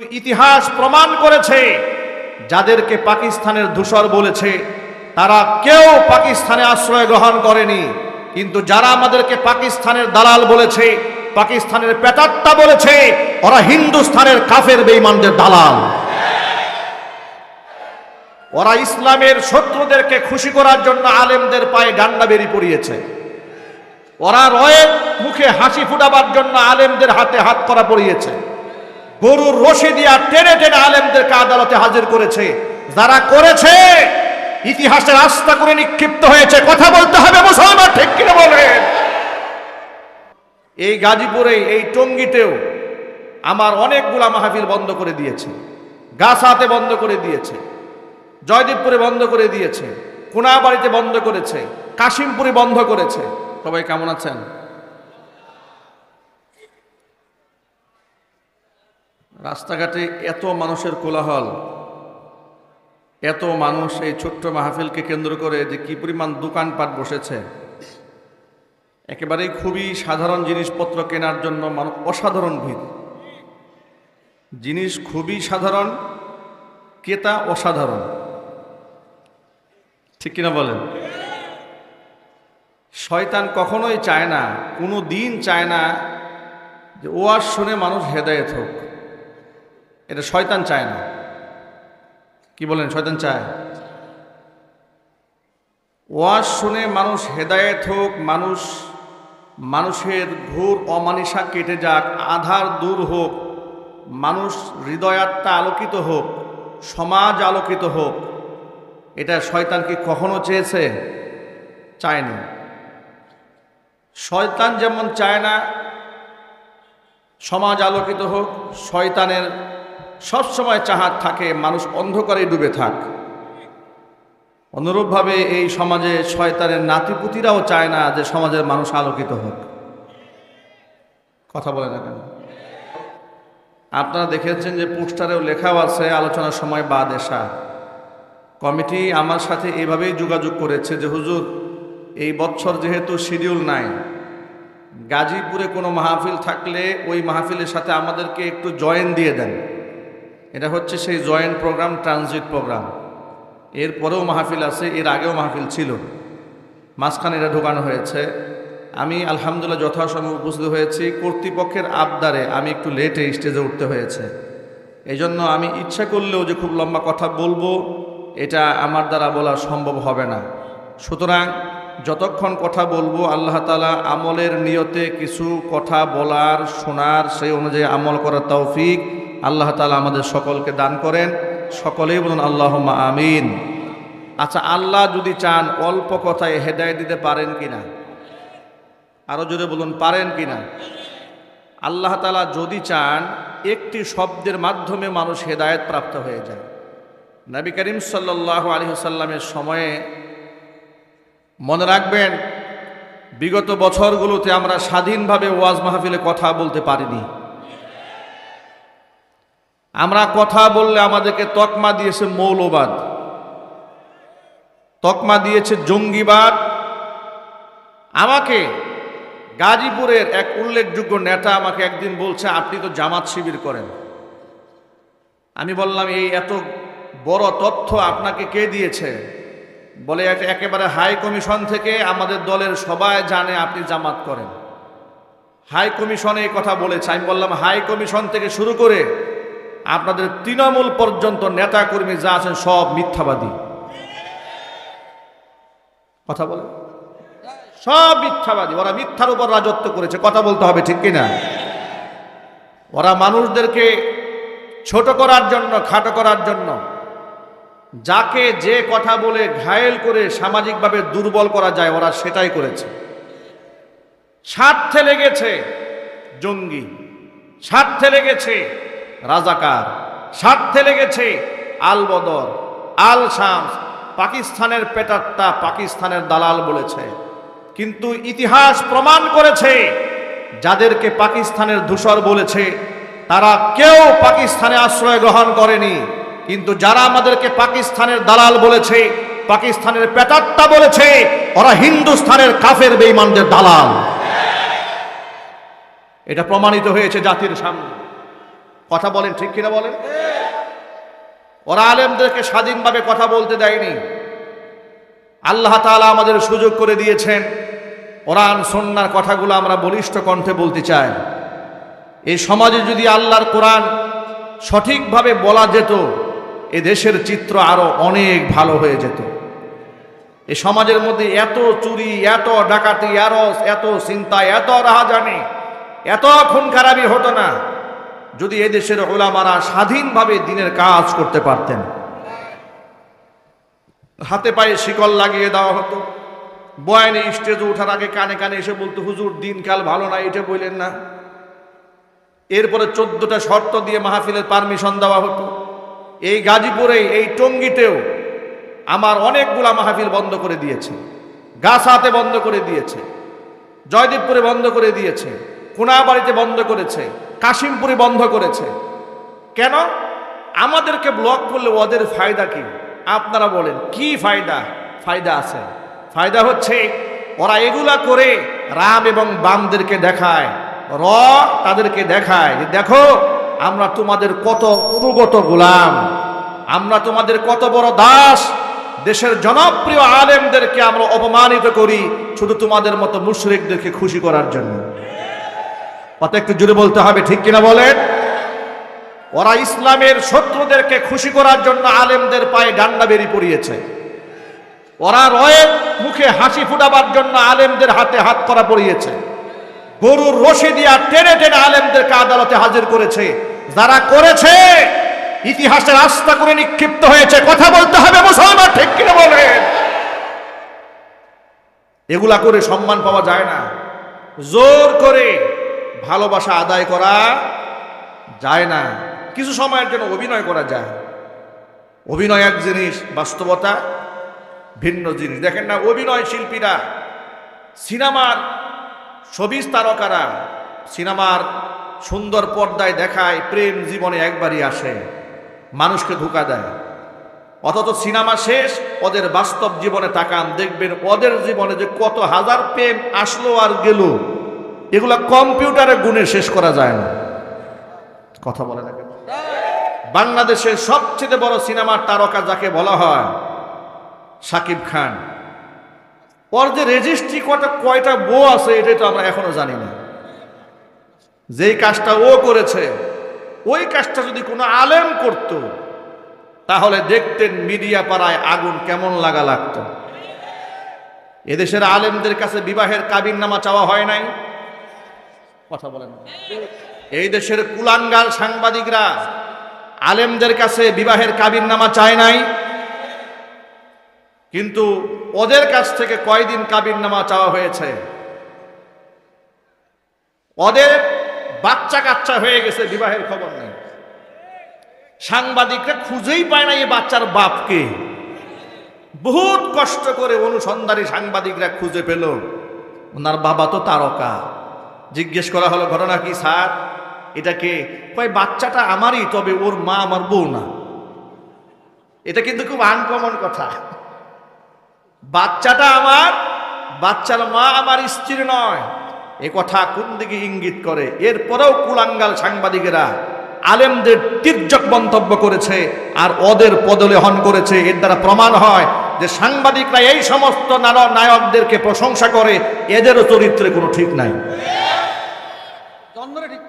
ইতিহাস প্রমাণ করেছে, যাদেরকে পাকিস্তানের ধূসর বলেছে, তারা কেউ পাকিস্তানে আশ্রয় গ্রহণ করেনি। কিন্তু যারা আমাদেরকে পাকিস্তানের দালাল বলেছে, পাকিস্তানের পেটাত্তা বলেছে, ওরা হিন্দুস্তানের কাফের বেঈমানদের দালাল। ওরা ইসলামের শত্রুদেরকে খুশি করার জন্য আলেমদের পায়ে ডান্ডা বেরি পড়িয়েছে। ওরা রয়ের মুখে হাসি ফুটাবার জন্য আলেমদের হাতে হাত করা পড়িয়েছে। গরুর রশি দিয়া টেনে টেনে আলেমদেরকে আদালতে হাজির করেছে। যারা করেছে, ইতিহাসের আস্থা করে নিক্ষিপ্ত হয়েছে। কথা বলতে হবে মুসলমান, ঠিক কিনা বলেন? এই গাজীপুরে, এই টঙ্গিতেও আমার অনেকগুলা মাহফিল বন্ধ করে দিয়েছে। গাছাতে বন্ধ করে দিয়েছে। জয়দেবপুরে বন্ধ করে দিয়েছে। কোনাবাড়িতে বন্ধ করেছে। কাশিমপুরে বন্ধ করেছে। সবাই কেমন আছেন? রাস্তাঘাটে এত মানুষের কোলাহল, এত মানুষ এই ছোট্ট মাহফিলকে কেন্দ্র করে যে কি পরিমাণ দোকানপাট বসেছে। একেবারেই খুবই সাধারণ জিনিসপত্র কেনার জন্য মানুষ অসাধারণ ভিড়। জিনিস খুবই সাধারণ, ক্রেতা অসাধারণ। ঠিক কিনা বলেন? শয়তান কখনোই চায় না, কোনো দিন চায় না যে ওয়াজ শুনে মানুষ হেদায়েত হোক। এটা শয়তান চায় না। কি বলেন, শয়তান চায়? ওয়াজ শুনে মানুষ হেদায়েত হোক, মানুষ, মানুষের ঘোর অমানিসা কেটে যাক, আধার দূর হোক, মানুষ হৃদয়াত্মা আলোকিত হোক, সমাজ আলোকিত হোক, এটা শয়তান কি কখনো চেয়েছে? চায়নি। শয়তান যেমন চায় না, সমাজ আলোকিত হোক, শয়তানের সবসময় চাহাত থাকে, মানুষ অন্ধকারে ডুবে থাক। অনুরূপভাবে এই সমাজে শয়তানের নাতিপুতিরাও চায় না যে সমাজের মানুষ আলোকিত হোক। কথা বলে না কেন? আপনারা দেখেছেন যে পোস্টারেও লেখাও আছে, আলোচনার সময় বাদ এসা কমিটি আমার সাথে এভাবেই যোগাযোগ করেছে যে, হুজুর, এই বছর যেহেতু শিডিউল নাই, গাজীপুরে কোনো মাহফিল থাকলে ওই মাহফিলের সাথে আমাদেরকে একটু জয়েন দিয়ে দেন। এটা হচ্ছে সেই জয়েন্ট প্রোগ্রাম, ট্রানজিট প্রোগ্রাম। এর পরেও মাহফিল আছে, এর আগেও মাহফিল ছিল। মাঝখানে এটা ঢোকানো হয়েছে। আমি আলহামদুলিল্লাহ যথাসময় উপস্থিত হয়েছি। কর্তৃপক্ষের আবদারে আমি একটু লেটে স্টেজে উঠতে হয়েছে। এই জন্য আমি ইচ্ছা করলেও যে খুব লম্বা কথা বলব, এটা আমার দ্বারা বলা সম্ভব হবে না। সুতরাং যতক্ষণ কথা বলব, আল্লাহ তালা আমলের নিয়তে কিছু কথা বলার, শোনার সেই অনুযায়ী আমল করার তৌফিক আল্লাহ তালা আমাদের সকলকে দান করেন। সকলেই বলুন আল্লাহ আমিন। আচ্ছা আল্লাহ যদি চান অল্প কথায় হেদায় দিতে পারেন কিনা? আরও যদি বলুন, পারেন কিনা? আল্লাহ তালা যদি চান, একটি শব্দের মাধ্যমে মানুষ হেদায়েত প্রাপ্ত হয়ে যায়। নবী করিম সাল্লাহ আলী সাল্লামের সময়ে মনে রাখবেন, বিগত বছরগুলোতে আমরা স্বাধীনভাবে ওয়াজ মাহফিলে কথা বলতে পারিনি। আমরা কথা বললে আমাদেরকে তকমা দিয়েছে মৌলবাদ। তকমা দিয়েছে জঙ্গিবাদ। আমাকে গাজীপুরের এক উল্লেখযোগ্য নেতা আমাকে একদিন বলছে, আপনি তো জামাত শিবির করেন। আমি বললাম, এই এত বড় তথ্য আপনাকে কে দিয়েছে? বলে এক- একেবারে হাই কমিশন থেকে আমাদের দলের সবাই জানে আপনি জামাত করেন। হাই কমিশনে এই কথা বলেছে। আমি বললাম, হাই কমিশন থেকে শুরু করে আপনাদের তৃণমূল পর্যন্ত নেতা কর্মী যা আছেন সব মিথ্যাবাদী। কথা বলে সব মিথ্যাবাদী। ওরা মিথ্যার উপর রাজত্ব করেছে। কথা বলতে হবে, ঠিক কিনা? ওরা মানুষদেরকে ছোট করার জন্য, খাটো করার জন্য, যাকে যে কথা বলে ঘায়েল করে সামাজিকভাবে দুর্বল করা যায়, ওরা সেটাই করেছে। স্বার্থে লেগেছে জঙ্গি। স্বার্থে লেগেছে রাজাকার, স্বার্থে লেগেছে আল বদর আল শামস পাকিস্তানের পেটাত্তা পাকিস্তানের দালাল বলেছে। কিন্তু ইতিহাস প্রমাণ করেছে, যাদেরকে পাকিস্তানের ধূসর বলেছে, তারা কেউ পাকিস্তানে আশ্রয় গ্রহণ করেনি। কিন্তু যারা আমাদেরকে পাকিস্তানের দালাল বলেছে, পাকিস্তানের পেটাত্তা বলেছে, ওরা হিন্দুস্থানের কাফের বেইমানদের দালাল। এটা প্রমাণিত হয়েছে জাতির সামনে। কথা বলেন, ঠিক কিনা বলেন? ওরা আলেমদেরকে স্বাধীনভাবে কথা বলতে দেয়নি। আল্লাহ তাআলা আমাদের সুযোগ করে দিয়েছেন। কোরআন সন্ন্যার কথাগুলো আমরা বলিষ্ঠ কণ্ঠে বলতে চাই। এই সমাজে যদি আল্লাহর কোরআন সঠিকভাবে বলা যেত, এ দেশের চিত্র আরও অনেক ভালো হয়ে যেত। এ সমাজের মধ্যে এত চুরি, এত ডাকাতি, এত এত চিন্তা, এত রাহাজানি, এত খুন খারাপি হতো না। যদি এদেশের ওলামারা স্বাধীনভাবে দিনের কাজ করতে পারতেন, হাতে পায়ে শিকল লাগিয়ে দেওয়া হতো, বয়ানে স্টেজে ওঠার আগে কানে কানে এসে বলতো, হুজুর, দিনকাল ভালো না, এটা বললেন না। এরপরে চোদ্দটা শর্ত দিয়ে মাহফিলের পারমিশন দেওয়া হতো। এই গাজীপুরে এই টঙ্গিতেও আমার অনেকগুলা মাহফিল বন্ধ করে দিয়েছে। গাছাতে বন্ধ করে দিয়েছে। জয়দেবপুরে বন্ধ করে দিয়েছে। কোনাবাড়িতে বন্ধ করেছে। কাশিমপুরে বন্ধ করেছে। কেন? আমাদেরকে ব্লক করলে ওদের ফায়দা কি? আপনারা বলেন, কি ফায়দা? ফায়দা আছে। ফায়দা হচ্ছে, ওরা এগুলা করে রাম এবং বামদেরকে দেখায়, র তাদেরকে দেখায় যে, দেখো, আমরা তোমাদের কত অনুগত গোলাম, আমরা তোমাদের কত বড় দাস, দেশের জনপ্রিয় আলেমদেরকে আমরা অপমানিত করি, শুধু তোমাদের মতো মুশরিকদেরকে খুশি করার জন্য। কত একটু জুড়ে বলতে হবে, ঠিক কিনা বলেন? ওরা ইসলামের শত্রুদেরকে খুশি করার জন্য আলেমদের পায়ে ডান্ডা বেরিয়ে পড়িয়েছে। ওরা রয়ের মুখে হাসি ফুটাবার জন্য আলেমদের হাতে হাত করা পড়িয়েছে। গরুর রশি দিয়া টেনে টেনে আলেমদেরকে আদালতে হাজির করেছে। যারা করেছে, ইতিহাসের আস্থা করে নিক্ষিপ্ত হয়েছে। কথা বলতে হবে মুসলমান, ঠিক কিনা বলেন? এগুলা করে সম্মান পাওয়া যায় না। জোর করে ভালোবাসা আদায় করা যায় না। কিছু সময়ের জন্য অভিনয় করা যায়। অভিনয় এক জিনিস, বাস্তবতা ভিন্ন জিনিস। দেখেন না, অভিনয় শিল্পীরা, সিনেমার ছবি তারকারা সিনেমার সুন্দর পর্দায় দেখায়, প্রেম জীবনে একবারই আসে, মানুষকে ধোকা দেয়। অথচ সিনেমা শেষ, ওদের বাস্তব জীবনে তাকান, দেখবেন ওদের জীবনে যে কত হাজার প্রেম আসলো আর গেল। এগুলা কম্পিউটারে গুণে শেষ করা যায় না। কথা বলে না বাংলাদেশের সবচেয়ে বড় সিনেমার তারকা যাকে বলা হয় সাকিব খান। ওর যে রেজিস্ট্রি কটা কয়টা বউ আছে এটাই তো আমরা এখনও জানি না। যেই কাজটা ও করেছে, ওই কাজটা যদি কোনো আলেম করত, তাহলে দেখতেন মিডিয়া পাড়ায় আগুন কেমন লাগা লাগতো। এদেশের আলেমদের কাছে বিবাহের কাবিন নামা চাওয়া হয় নাই। কথা বলেন এই দেশের কুলাঙ্গাল সাংবাদিকরা আলেমদের কাছে বিবাহের কাবিন নামা চায় নাই, কিন্তু ওদের কাছ থেকে কয়দিন কাবিন নামা চাওয়া হয়েছে? ওদের বাচ্চা কাচ্চা হয়ে গেছে, বিবাহের খবর নেই। সাংবাদিকরা খুঁজেই পায় না এই বাচ্চার বাপকে। বহুত কষ্ট করে অনুসন্ধানী সাংবাদিকরা খুঁজে পেল, ওনার বাবা তো তারকা। জিজ্ঞেস করা হলো, ঘটনা কি স্যার? এটাকে কয়, বাচ্চাটা আমারই, তবে ওর মা আমার বউ না। এটা কিন্তু খুব আনকমন কথা। বাচ্চাটা আমার, বাচ্চার মা আমার স্ত্রী নয়। এ কথা কোন দিকে ইঙ্গিত করে? এরপরেও কুলাঙ্গাল সাংবাদিকেরা আলেমদের তির্যক মন্তব্য করেছে আর ওদের পদলেহন করেছে। এর দ্বারা প্রমাণ হয় যে সাংবাদিকরা এই সমস্ত নায়কদেরকে প্রশংসা করে, এদেরও চরিত্রে কোনো ঠিক নাই। চন্দনে ঠিক